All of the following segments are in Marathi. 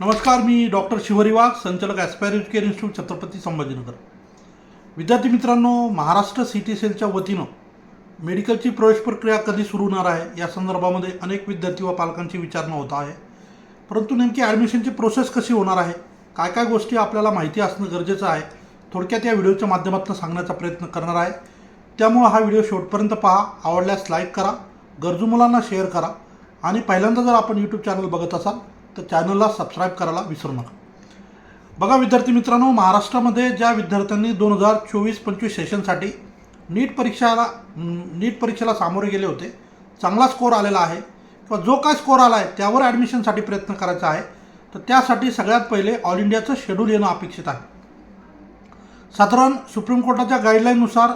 नमस्कार मी डॉक्टर शिवरी वाघ संचालक aspire educare institute Chhatrapati Sambhajinagar. विद्यार्थी मित्रांनो महाराष्ट्र सी टी सेलच्या वतीनं मेडिकलची प्रवेश प्रक्रिया कधी सुरू होणार आहे? या संदर्भामध्ये अनेक विद्यार्थी व पालकांची विचारणा होत आहे. परंतु नेमकी ॲडमिशनची प्रोसेस कशी होणार आहे? काय काय गोष्टी आपल्याला माहिती असणं गरजेचं आहे? थोडक्यात या व्हिडिओच्या माध्यमातून सांगण्याचा प्रयत्न करणार आहे. त्यामुळं हा व्हिडिओ शेवटपर्यंत पहा. आवडल्यास लाईक करा. गरजू मुलांना शेअर करा. आणि पहिल्यांदा जर आपण यूट्यूब चॅनल बघत असाल तर चॅनलला सबस्क्राईब करायला विसरू नका. बघा विद्यार्थी मित्रांनो महाराष्ट्रामध्ये ज्या विद्यार्थ्यांनी दोन हजार चोवीस पंचवीस सेशनसाठी नीट परीक्षाला नीट परीक्षेला सामोरे गेले होते चांगला स्कोर आलेला आहे किंवा जो काय स्कोर आला आहे त्यावर ॲडमिशनसाठी प्रयत्न करायचा आहे तर त्यासाठी सगळ्यात पहिले ऑल इंडियाचं शेड्यूल येणं अपेक्षित आहे. साधारण सुप्रीम कोर्टाच्या गाईडलाईननुसार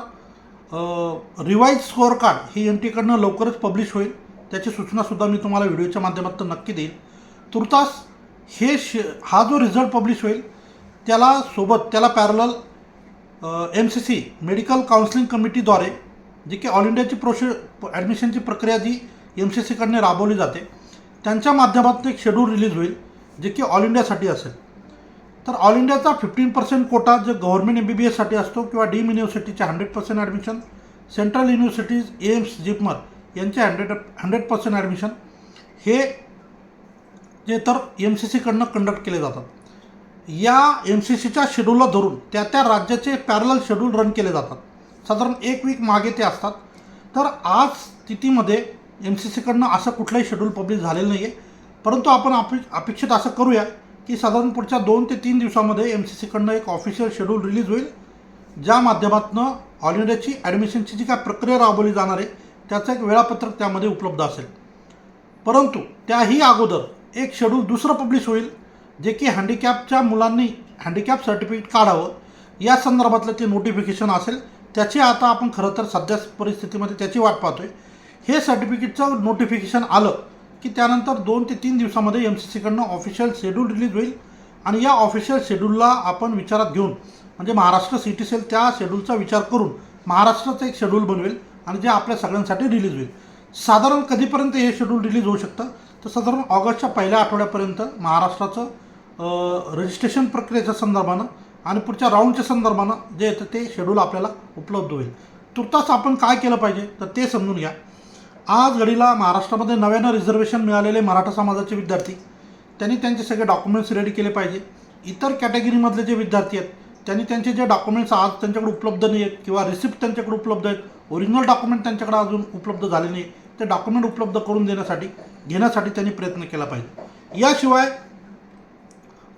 रिवाईज स्कोअर कार्ड ही एन टीकडनं लवकरच पब्लिश होईल. त्याची सूचनासुद्धा मी तुम्हाला व्हिडिओच्या माध्यमातून नक्की देईल तुर्तास हे श हा जो रिझल्ट पब्लिश होईल त्याला सोबत त्याला parallel M C C medical counselling कमिटीद्वारे जी की ऑल इंडियाची प्रोसे ॲडमिशनची प्रक्रिया जी एम सी सीकडने राबवली जाते त्यांच्या माध्यमातून एक शेड्यूल रिलीज होईल जे की ऑल इंडियासाठी असेल. तर ऑल इंडियाचा फिफ्टीन पर्सेंट कोटा जो गव्हर्मेंट एम बी बी एससाठी असतो किंवा deem युनिव्हर्सिटीचे hundred percent admission central universities AIIMS JIPMER यांचे हंड्रेड हंड्रेड पर्सेंट ॲडमिशन हे जे तर एम सी सीकडनं कंडक्ट केले जातात. या एम सी सीच्या शेड्यूलला धरून त्या त्या राज्याचे पॅरल शेड्यूल रन केले जातात. साधारण एक वीक मागे ते असतात. तर आज स्थितीमध्ये एम सी सीकडनं असं कुठलंही शेड्यूल पब्लिश झालेलं नाही आहे परंतु आपण अपे अपेक्षित असं करूया की साधारण पुढच्या दोन ते तीन दिवसामध्ये एम सी सीकडनं एक ऑफिशियल शेड्यूल रिलीज होईल. ज्या माध्यमातून ऑल इंडियाची ॲडमिशनची जी काय प्रक्रिया राबवली जाणार आहे त्याचं एक वेळापत्रक त्यामध्ये उपलब्ध असेल. परंतु त्याही अगोदर एक शेड्यूल दुसरं पब्लिश होईल जे की हँडिकॅपच्या मुलांनी हँडिकॅप सर्टिफिकेट काढावं. या संदर्भातलं ते नोटिफिकेशन असेल त्याची आता आपण खरं तर सध्या परिस्थितीमध्ये त्याची वाट पाहतोय. हे सर्टिफिकेटचं नोटिफिकेशन आलं की त्यानंतर दोन ते तीन दिवसामध्ये एम सी सीकडनं ऑफिशियल शेड्यूल रिलीज होईल. आणि या ऑफिशियल शेड्यूलला आपण विचारात घेऊन म्हणजे महाराष्ट्र सी टी सेल त्या शेड्यूलचा विचार करून महाराष्ट्राचं एक शेड्यूल बनवेल आणि जे आपल्या सगळ्यांसाठी रिलीज होईल. साधारण कधीपर्यंत हे शेड्यूल रिलीज होऊ शकतं? तर साधारण ऑगस्टच्या पहिल्या आठवड्यापर्यंत महाराष्ट्राचं रजिस्ट्रेशन प्रक्रियेच्या संदर्भानं आणि पुढच्या राऊंडच्या संदर्भानं जे येतं ते शेड्यूल आपल्याला उपलब्ध होईल. तुर्तास आपण काय केलं पाहिजे? तर ते समजून घ्या. आज घडीला महाराष्ट्रामध्ये नव्यानं रिझर्वेशन मिळालेले मराठा समाजाचे विद्यार्थी त्यांनी त्यांचे सगळे डॉक्युमेंट्स रेडी केले पाहिजे. इतर कॅटेगरीमधले जे विद्यार्थी आहेत त्यांनी त्यांचे जे डॉक्युमेंट्स आज त्यांच्याकडे उपलब्ध नाही आहेत किंवा रिसिप्ट त्यांच्याकडे उपलब्ध आहेत ओरिजिनल डॉक्युमेंट त्यांच्याकडे अजून उपलब्ध झाले नाही ते डॉक्युमेंट उपलब्ध करून देण्यासाठी घेण्यासाठी त्यांनी प्रयत्न केला पाहिजे. याशिवाय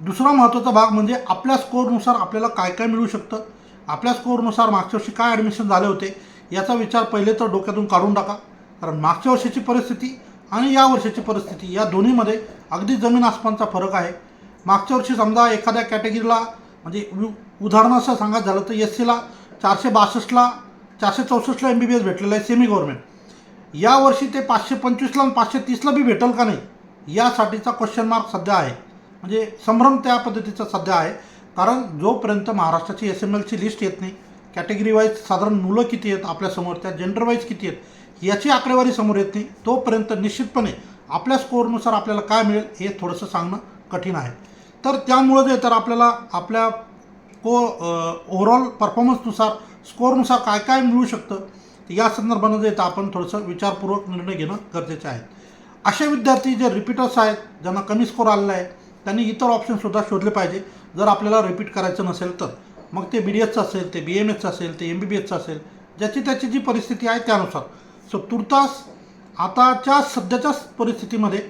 दुसरा महत्त्वाचा भाग म्हणजे आपल्या स्कोरनुसार आपल्याला काय काय मिळू शकतं आपल्या स्कोअरनुसार मागच्या वर्षी काय ॲडमिशन झाले होते याचा विचार पहिले तर डोक्यातून काढून टाका. कारण मागच्या वर्षीची परिस्थिती आणि या वर्षाची परिस्थिती या दोन्हीमध्ये अगदी जमीन आसमानचा फरक आहे. मागच्या वर्षी समजा एखाद्या कॅटेगरीला म्हणजे उदाहरणार्थ सांगायचं झालं तर एस सीला चारशे बासष्टला चारशे चौसष्टला एम बी बी एस भेटलेलं आहे सेमी गव्हर्नमेंट यावर्षी ते पाचशे पंचवीसला आणि पाचशे तीसला बी भेटेल का नाही? यासाठीचा क्वेश्चन मार्क सध्या आहे. म्हणजे संभ्रम त्या पद्धतीचा सध्या आहे. कारण जोपर्यंत महाराष्ट्राची एस एम एलची लिस्ट येत नाही कॅटेगरी वाईज साधारण मुलं किती आहेत आपल्यासमोर त्या जेंडर वाईज किती आहेत याची आकडेवारी समोर येत नाही. तोपर्यंत निश्चितपणे आपल्या स्कोअरनुसार आपल्याला काय मिळेल हे थोडंसं सांगणं कठीण आहे. तर त्यामुळं जे तर आपल्याला आपल्या को ओव्हरऑल परफॉर्मन्सनुसार स्कोअरनुसार काय काय मिळू शकतं? या संदर्भानं जे तर आपण थोडंसं विचारपूर्वक निर्णय घेणं गरजेचं आहे. असे विद्यार्थी जे रिपीटर्स आहेत ज्यांना कमी स्कोअर आलेला आहे त्यांनी इतर ऑप्शनसुद्धा शोधले पाहिजे. जर आपल्याला रिपीट करायचं नसेल तर. मग ते बी डी एसचं असेल ते बी एम एसचं असेल ते एम बी बी एसचं असेल ज्याची त्याची जी परिस्थिती आहे त्यानुसार. सो तुर्तास आताच्या सध्याच्या परिस्थितीमध्ये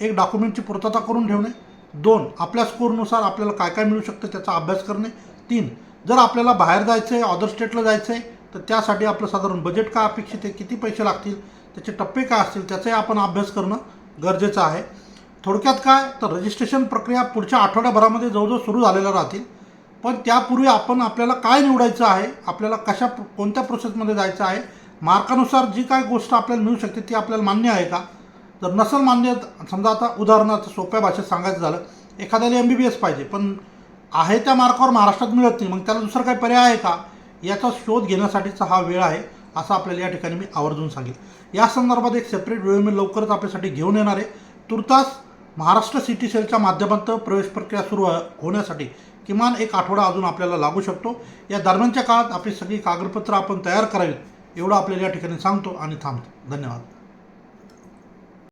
एक डॉक्युमेंटची पूर्तता करून ठेवणे. दोन आपल्या स्कोअरनुसार आपल्याला काय काय मिळू शकतं त्याचा अभ्यास करणे. तीन जर आपल्याला बाहेर जायचं आहे ऑदर स्टेटला जायचं आहे तर त्यासाठी आपलं साधारण बजेट काय अपेक्षित आहे? किती पैसे लागतील? त्याचे टप्पे काय असतील? त्याचाही आपण अभ्यास करणं गरजेचं आहे. थोडक्यात काय? तर रजिस्ट्रेशन प्रक्रिया पुढच्या आठवड्याभरामध्ये जवळजवळ सुरू झालेल्या राहतील. पण त्यापूर्वी आपण आपल्याला काय निवडायचं आहे? आपल्याला कशा कोणत्या प्रोसेसमध्ये जायचं आहे? मार्कानुसार जी काय गोष्ट आपल्याला मिळू शकते ती आपल्याला मान्य आहे का? जर नसेल मान्य समजा आता उदाहरणार्थ सोप्या भाषेत सांगायचं झालं एखाद्याला एम बी बी एस पाहिजे पण आहे त्या मार्कावर महाराष्ट्रात मिळत नाही मग त्याला दुसरा काही पर्याय आहे का? याचा शोध घेण्यासाठीचा हा वेळ आहे असं आपल्याला या ठिकाणी मी आवर्जून सांगेल या संदर्भात एक सेपरेट वेळ मी लवकरच आपल्यासाठी घेऊन येणार आहे. तुर्तास महाराष्ट्र सिटी सेलच्या माध्यमातून प्रवेश प्रक्रिया सुरू होण्यासाठी किमान एक आठवडा अजून आपल्याला लागू शकतो. या दरम्यानच्या काळात आपली सगळी कागदपत्रं आपण तयार करावीत एवढं आपल्याला या ठिकाणी सांगतो आणि थांबतो. धन्यवाद.